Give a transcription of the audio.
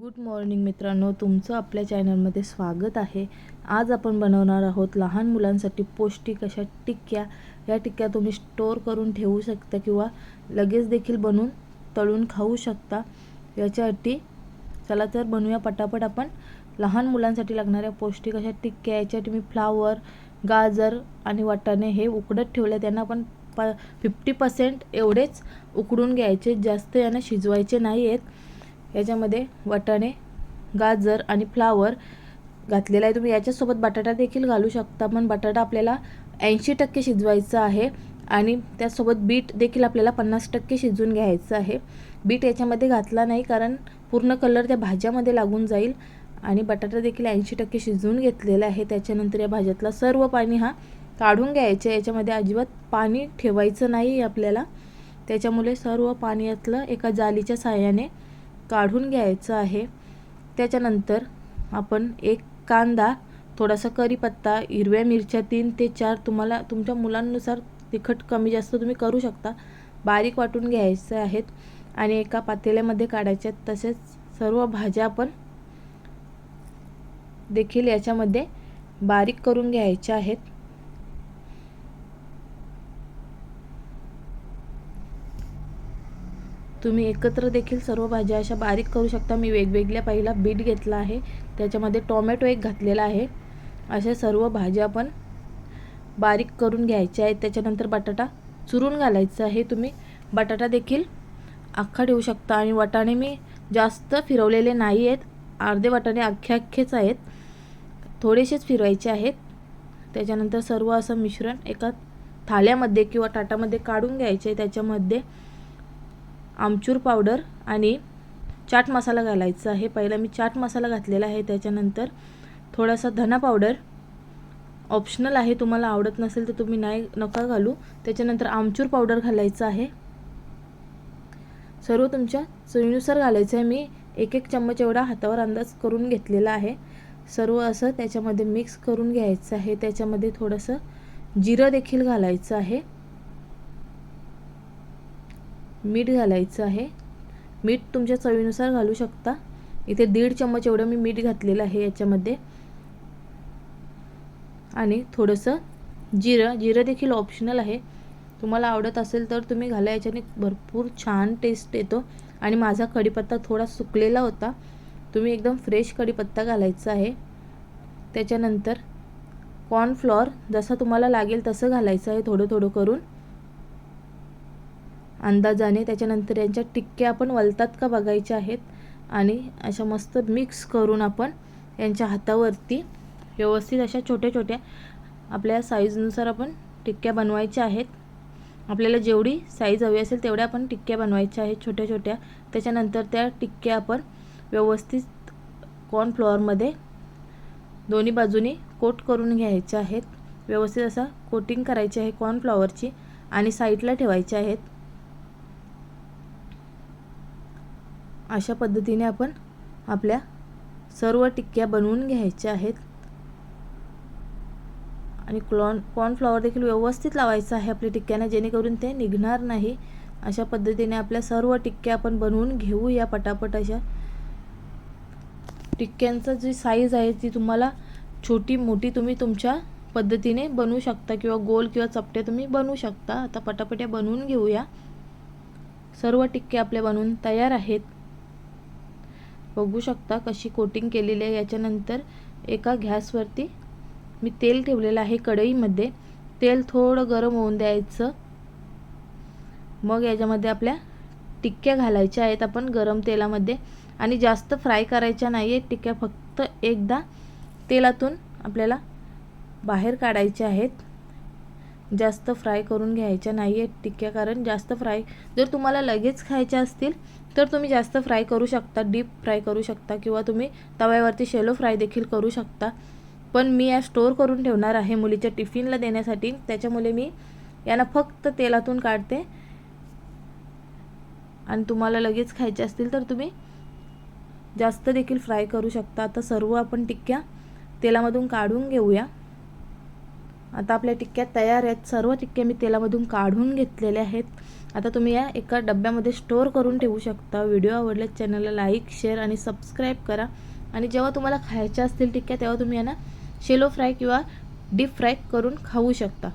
Good morning मित्रांनो तुमचं आपल्या चॅनलमध्ये स्वागत आहे. आज आपण बनवणार आहोत लहान मुलांसाठी पौष्टिक अशा टिक्क्या. या टिक्क्या तुम्ही स्टोअर करून ठेवू शकता किंवा लगेच देखील बनवून तळून खाऊ शकता. याच्यासाठी चला तर बनवूया पटापट आपण. लहान मुलांसाठी लागणाऱ्या पौष्टिक अशा टिक्क्या याच्यासाठी मी फ्लावर गाजर आणि वाटाणे हे उकडत ठेवले. त्यांना आपण प फिफ्टी पर्सेंट एवढेच उकडून घ्यायचे. जास्त यांना शिजवायचे नाही आहेत याच्यामध्ये वाटाणे गाजर आणि फ्लावर घातलेला आहे. तुम्ही याच्यासोबत बटाटा देखील घालू शकता पण बटाटा आपल्याला ऐंशी टक्के शिजवायचं आहे आणि त्यासोबत बीट देखील आपल्याला पन्नास टक्के शिजवून घ्यायचं आहे. बीट याच्यामध्ये घातला नाही कारण पूर्ण कलर त्या भाज्यामध्ये लागून जाईल आणि बटाटा देखील ऐंशी टक्के शिजवून घेतलेला आहे. त्याच्यानंतर या भाज्यातला सर्व पाणी हा काढून घ्यायचं याच्यामध्ये अजिबात पाणी ठेवायचं नाही आपल्याला. त्याच्यामुळे सर्व पाणी यातलं एका जालीच्या साह्याने काढून घ्यायचं आहे. त्याच्यानंतर आपण एक कांदा थोडासा करीपत्ता हिरव्या मिरच्या तीन ते चार तुम्हाला तुमच्या मुलांनुसार तिखट कमी जास्त तुम्ही करू शकता. बारीक वाटून घ्यायचे आहेत आणि एका पातेल्यामध्ये काढायच्या तसेच सर्व भाज्या आपण देखील याच्यामध्ये बारीक करून घ्यायच्या आहेत. तुम्ही एकत्र देखील सर्व भाज्या अशा बारीक करू शकता. मी वेगवेगळ्या पहिला बीट घेतला आहे. त्याच्यामध्ये टोमॅटो एक घातलेला आहे. अशा सर्व भाज्या आपण बारीक करून घ्यायच्या आहेत. त्याच्यानंतर बटाटा चुरून घालायचा आहे. तुम्ही बटाटा देखील अख्खा ठेवू शकता. आणि वाटाणे मी जास्त फिरवलेले नाही आहेत. अर्धे वाटाणे अख्खे अख्खेच आहेत. थोडेसेच फिरवायचे आहेत. त्याच्यानंतर सर्व असं मिश्रण एका थाल्यामध्ये किंवा ताटामध्ये काढून घ्यायचे. आहे त्याच्यामध्ये आमचूर पावडर आणि चाट मसाला घालायचा आहे. पहिला मी चाट मसाला घातलेला आहे. त्याच्यानंतर थोडासा धना पावडर ऑप्शनल आहे. तुम्हाला आवडत नसेल तर तुम्ही नाही नका घालू. त्याच्यानंतर आमचूर पावडर घालायचं आहे. सर्व तुमच्या चवीनुसार घालायचं आहे. मी एक एक चम्मच एवढा हातावर अंदाज करून घेतलेला आहे. सर्व असं त्याच्यामध्ये मिक्स करून घ्यायचं आहे. त्याच्यामध्ये थोडंसं जिरं देखील घालायचं आहे. मीठ घालायचं आहे. मीठ तुमच्या चवीनुसार घालू शकता. इथे दीड चम्मच एवढं मी मीठ घातलेलं आहे याच्यामध्ये. आणि थोडंसं जिरं. जिरं देखील ऑप्शनल आहे. तुम्हाला आवडत असेल तर तुम्ही घाला. याच्याने भरपूर छान टेस्ट येतो. आणि माझा कढीपत्ता थोडा सुकलेला होता. तुम्ही एकदम फ्रेश कढीपत्ता घालायचा आहे. त्याच्यानंतर कॉर्नफ्लॉर जसं तुम्हाला लागेल तसं घालायचं आहे थोडं थोडं करून. अंदाजाने त्याच्यानंतर यांच्या टिक्क्या आपण वलतात का बघायच्या आहेत आणि अशा मस्त मिक्स करून आपण यांच्या हातावरती व्यवस्थित अशा छोट्या छोट्या आपल्या साईजनुसार आपण टिक्क्या बनवायच्या आहेत. आपल्याला जेवढी साईज हवी असेल तेवढ्या आपण टिक्क्या बनवायच्या आहेत छोट्या छोट्या. त्याच्यानंतर त्या टिक्क्या आपण व्यवस्थित कॉर्नफ्लॉवरमध्ये दोन्ही बाजूनी कोट करून घ्यायच्या आहेत. व्यवस्थित असा कोटिंग करायची आहे कॉर्नफ्लॉवरची आणि साईडला ठेवायचे आहेत. अशा पद्धतीने आपण आपल्या सर्व टिक्क्या बनवून घ्यायच्या आहेत. आणि क्लॉन कॉर्नफ्लॉवर देखील व्यवस्थित लावायचं आहे आपल्या टिक्क्यांना जेणेकरून ते निघणार नाही. अशा पद्धतीने आपल्या सर्व टिक्क्या आपण बनवून घेऊ या पटापट अशा टिक्क्यांचं जी साईज आहे ती तुम्हाला छोटी मोठी तुम्ही तुमच्या पद्धतीने बनवू शकता किंवा गोल किंवा चपट्या तुम्ही बनवू शकता. आता पटापट्या बनवून घेऊया. सर्व टिक्के आपले बनवून तयार आहेत. बघू शकता कशी कोटिंग केलेली आहे याच्यानंतर एका गॅसवरती मी तेल ठेवलेलं आहे कढईमध्ये. तेल थोडं गरम होऊन द्यायचं. मग याच्यामध्ये आपल्या टिक्क्या घालायच्या आहेत आपण गरम तेलामध्ये. आणि जास्त फ्राय करायच्या नाही आहेत टिक्क्या फक्त एकदा तेलातून आपल्याला बाहेर काढायच्या आहेत. जास्त फ्राय करून घ्यायच्या नाही आहेत टिक्क्या कारण जास्त फ्राय जर तुम्हाला लगेच खायच्या असतील तर तुम्ही जास्त फ्राय करू शकता डीप फ्राय करू शकता किंवा तुम्ही तव्यावरती शेलो फ्राय देखील करू शकता. पण मी या स्टोअर करून ठेवणार आहे मुलीच्या टिफिनला देण्यासाठी. त्याच्यामुळे मी यांना फक्त तेलातून काढते. आणि तुम्हाला लगेच खायचे असतील तर तुम्ही जास्त देखील फ्राय करू शकता. आता सर्व आपण टिक्क्या तेलामधून काढून घेऊया. आता आपल्या टिक्क्या तयार आहेत. सर्व टिक्क्या मी तेलामधून काढून घेतलेल्या आहेत. आता तुम्ही या एका डब्यामध्ये स्टोअर करून ठेवू शकता. व्हिडिओ आवडल्यास चॅनलला लाईक शेअर आणि सबस्क्राईब करा. आणि जेव्हा तुम्हाला खायच्या असतील टिक्क्या तेव्हा तुम्ही यांना शेलो फ्राय किंवा डीप फ्राय करून खाऊ शकता.